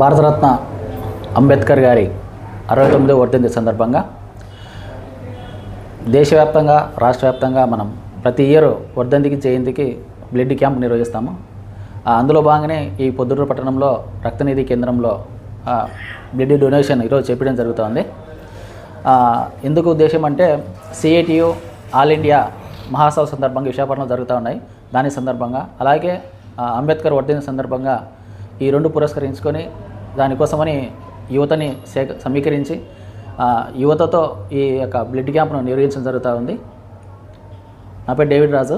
భారతరత్న అంబేద్కర్ గారి అరవై తొమ్మిదో వర్ధంతి సందర్భంగా దేశవ్యాప్తంగా రాష్ట్ర వ్యాప్తంగా మనం ప్రతి ఇయర్ వర్ధంతికి జయంతికి బ్లడ్ క్యాంప్ నిర్వహిస్తాము. అందులో భాగంగానే ఈ పొద్దుటూరు పట్టణంలో రక్తనిధి కేంద్రంలో బ్లడ్ డొనేషన్ ఈరోజు చెప్పడం జరుగుతోంది. ఎందుకు ఉద్దేశం అంటే సిఐటియు ఆల్ ఇండియా మహాసభ సందర్భంగా విశాఖపట్నం జరుగుతూ ఉన్నాయి. దాని సందర్భంగా అలాగే అంబేద్కర్ వర్ధంతి సందర్భంగా ఈ రెండు పురస్కరించుకొని దానికోసమని యువతని సేక సమీకరించి యువతతో ఈ యొక్క బ్లడ్ క్యాంప్ను నిర్వహించడం జరుగుతూ ఉంది. నా పేరు డేవిడ్ రాజు.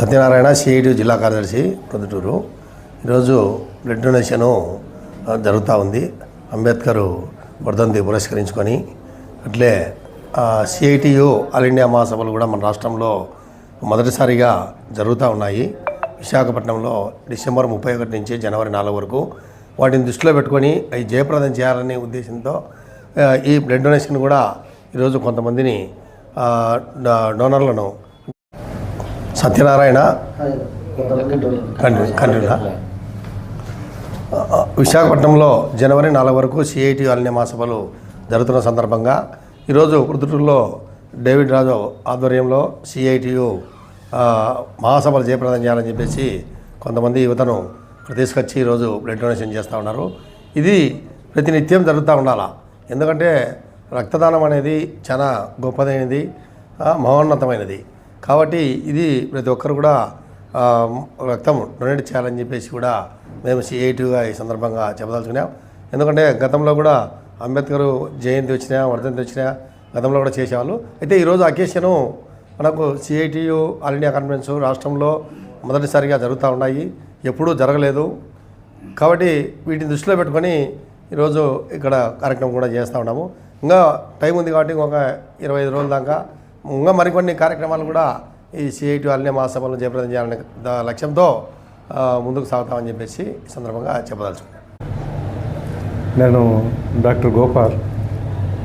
సత్యనారాయణ సిఐటి జిల్లా కార్యదర్శి ప్రొద్దుటూరు. ఈరోజు బ్లడ్ డొనేషను జరుగుతూ ఉంది. అంబేద్కర్ వర్ధంతి పురస్కరించుకొని అట్లే సిఐటియు ఆల్ ఇండియా మహాసభలు కూడా మన రాష్ట్రంలో మొదటిసారిగా జరుగుతూ ఉన్నాయి. విశాఖపట్నంలో డిసెంబర్ ముప్పై ఒకటి నుంచి జనవరి నాలుగు వరకు వాటిని దృష్టిలో పెట్టుకొని అవి జయప్రదం చేయాలనే ఉద్దేశంతో ఈ బ్లడ్ డొనేషన్ కూడా ఈరోజు కొంతమందిని డోనర్లను సత్యనారాయణ కంటి విశాఖపట్నంలో జనవరి నాలుగు వరకు సిఐటి అలనే మహాసభలు జరుగుతున్న సందర్భంగా ఈరోజు ప్రొద్దుటూరులో డేవిడ్ రాజు ఆధ్వర్యంలో సిఐటియు మహాసభలు జయప్రదం చేయాలని చెప్పేసి కొంతమంది యువతను ఇక్కడ తీసుకొచ్చి ఈరోజు బ్లడ్ డొనేషన్ చేస్తూ ఉన్నారు. ఇది ప్రతినిత్యం జరుగుతూ ఉండాలా? ఎందుకంటే రక్తదానం అనేది చాలా గొప్పదైనది మహోన్నతమైనది. కాబట్టి ఇది ప్రతి ఒక్కరు కూడా రక్తం డొనేట్ చేయాలని చెప్పేసి కూడా మేము సిఐటిగా ఈ సందర్భంగా చెప్పదలుచుకున్నాం. ఎందుకంటే గతంలో కూడా అంబేద్కర్ జయంతి వచ్చినా వర్ధంతి వచ్చినా గతంలో కూడా చేసేవాళ్ళు. అయితే ఈరోజు అకేషను మనకు సిఐటియు ఆల్ ఇండియా కాన్ఫరెన్స్ రాష్ట్రంలో మొదటిసారిగా జరుగుతూ ఉన్నాయి. ఎప్పుడూ జరగలేదు. కాబట్టి వీటిని దృష్టిలో పెట్టుకొని ఈరోజు ఇక్కడ కార్యక్రమం కూడా చేస్తూ ఉన్నాము. ఇంకా టైం ఉంది కాబట్టి ఇంకొక ఇరవై ఐదు రోజుల దాకా ఇంకా మరికొన్ని కార్యక్రమాలు కూడా ఈ సిఐటి అన్ని మహాసభలను జయప్రదం చేయాలనే దా- లక్ష్యంతో ముందుకు సాగుతామని చెప్పేసి ఈ సందర్భంగా చెప్పదలుచుకున్నాను. నేను doctor Gopal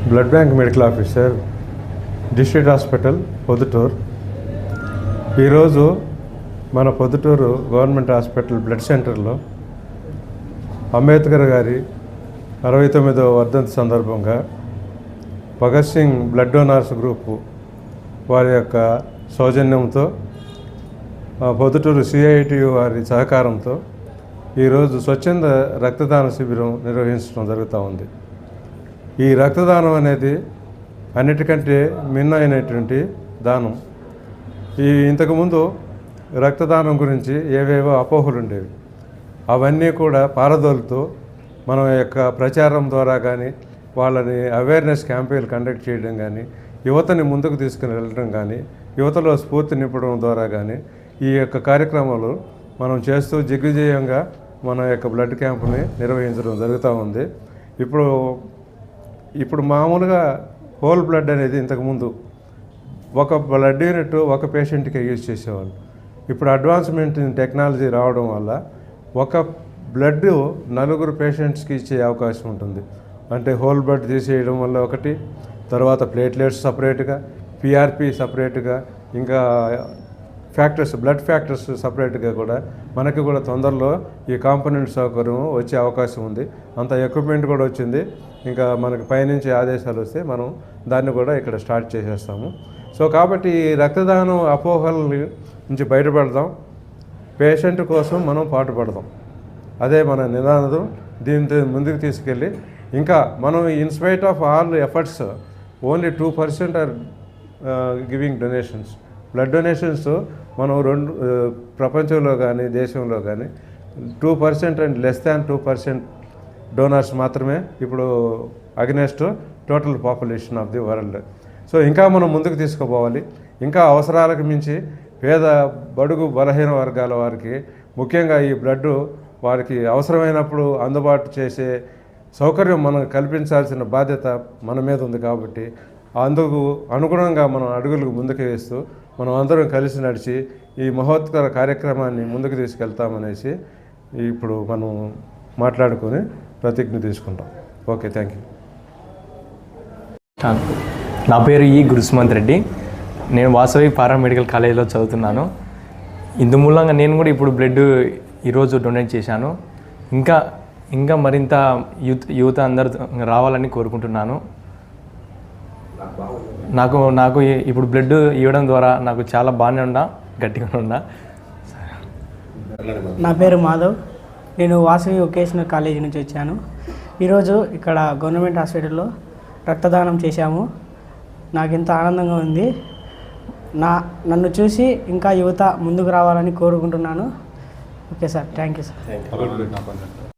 blood bank medical officer district hospital Proddatur. ఈరోజు మన పొద్దుటూరు గవర్నమెంట్ హాస్పిటల్ బ్లడ్ సెంటర్లో అంబేద్కర్ గారి అరవై తొమ్మిదవ వర్ధంతి సందర్భంగా Bhagat Singh blood donors group వారి యొక్క సౌజన్యంతో ఆ, పొద్దుటూరు సిఐటియు వారి సహకారంతో ఈరోజు స్వచ్ఛంద రక్తదాన శిబిరం నిర్వహించడం జరుగుతూ ఉంది. ఈ రక్తదానం అనేది అన్నిటికంటే మిన్నైనటువంటి దానం. ఈ ఇంతకుముందు రక్తదానం గురించి ఏవేవో అపోహలు ఉండేవి అవన్నీ కూడా పారదోలుతూ మన యొక్క ప్రచారం ద్వారా కానీ వాళ్ళని అవేర్నెస్ క్యాంపెయిన్ కండక్ట్ చేయడం కానీ యువతని ముందుకు తీసుకుని వెళ్ళడం కానీ యువతలో స్ఫూర్తి నింపడం ద్వారా కానీ ఈ యొక్క కార్యక్రమాలు మనం చేస్తూ దిగ్విజయంగా మన యొక్క బ్లడ్ క్యాంపుని నిర్వహించడం జరుగుతూ ఉంది. ఇప్పుడు ఇప్పుడు మామూలుగా హోల్ బ్లడ్ అనేది ఇంతకుముందు ఒక బ్లడ్ యూనిట్ ఒక పేషెంట్కి యూజ్ చేసేవాళ్ళు. ఇప్పుడు అడ్వాన్స్మెంట్ ఇన్ టెక్నాలజీ రావడం వల్ల ఒక బ్లడ్ నలుగురు పేషెంట్స్కి ఇచ్చే అవకాశం ఉంటుంది. అంటే హోల్ బ్లడ్ తీసేయడం వల్ల ఒకటి తర్వాత ప్లేట్లెట్స్ సపరేట్గా పిఆర్పి సపరేట్గా ఇంకా ఫ్యాక్టర్స్ బ్లడ్ ఫ్యాక్టర్స్ సపరేట్గా కూడా మనకి కూడా తొందరలో ఈ కాంపోనెంట్ సౌకర్యం వచ్చే అవకాశం ఉంది. అంత ఎక్విప్మెంట్ కూడా వచ్చింది. ఇంకా మనకి పైనుంచి ఆదేశాలు వస్తే మనం దాన్ని కూడా ఇక్కడ స్టార్ట్ చేసేస్తాము. సో కాబట్టి రక్తదానం అపోహలు నుంచి బయటపడదాం. పేషెంట్ కోసం మనం పాటుపడదాం. అదే మన నినాదం. దీంతో ముందుకు తీసుకెళ్ళి ఇంకా మనం in spite of all efforts only two percent are giving donations blood donations మనం రెండు uh, ప్రపంచంలో కానీ దేశంలో కానీ two percent and less than two percent donors మాత్రమే ఇప్పుడు against total population of the world so ఇంకా మనం ముందుకు తీసుకుపోవాలి. ఇంకా అవసరాలకు మించి పేద బడుగు బలహీన వర్గాల వారికి ముఖ్యంగా ఈ బ్లడ్ వారికి అవసరమైనప్పుడు అందుబాటు చేసే సౌకర్యం మనం కల్పించాల్సిన బాధ్యత మన మీద ఉంది కాబట్టి అందుకు అనుగుణంగా మనం అడుగులకు ముందుకు వేస్తూ మనం అందరం కలిసి నడిచి ఈ మహోత్కర కార్యక్రమాన్ని ముందుకు తీసుకెళ్తామనేసి ఇప్పుడు మనం మాట్లాడుకొని ప్రతిజ్ఞ తీసుకుంటాం. Okay thank you. నా పేరు ఈ గురుసుమంత్ రెడ్డి. నేను వాసవి పారామెడికల్ కాలేజీలో చదువుతున్నాను. ఇందు మూలంగా నేను కూడా ఇప్పుడు బ్లడ్ ఈరోజు డొనేట్ చేశాను. ఇంకా ఇంకా మరింత యూత్ యువత అందరు రావాలని కోరుకుంటున్నాను. నాకు నాకు ఇప్పుడు బ్లడ్ ఇవ్వడం ద్వారా నాకు చాలా బాగానే ఉన్నా గట్టిగా ఉన్నా. నా పేరు మాధవ్. నేను వాసవి వొకేషనల్ కాలేజీ నుంచి వచ్చాను. ఈరోజు ఇక్కడ గవర్నమెంట్ హాస్పిటల్లో రక్తదానం చేశాము. నాకు ఎంత ఆనందంగా ఉంది. నా నన్ను చూసి ఇంకా యువత ముందుకు రావాలని కోరుకుంటున్నాను. Okay sir thank you sir.